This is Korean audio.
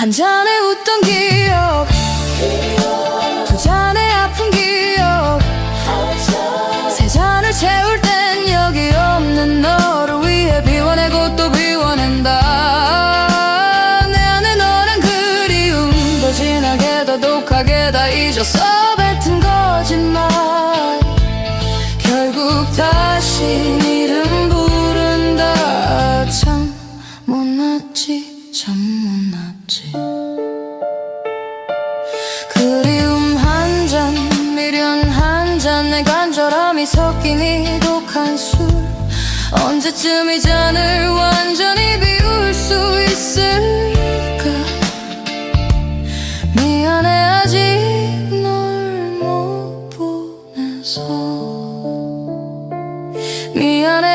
한 잔에 웃던 기억. 두 잔에 아픈 기억. 세 잔을 채울 땐 여기 없는 너를 위해 비워내고 또 비워낸다. 내 안에 너란 그리움도 진하게 더 독하게 다 잊었어 뱉은 거짓말. 결국 다시 이름 부른다. 참 못났지 참 못났지. 그리움 한 잔 미련 한 잔 내 간절함이 섞인 이 독한 술. 언제쯤 이 잔을 완전히 비울 수 있을까? 미안해 아직 널 못 보내서. 미안해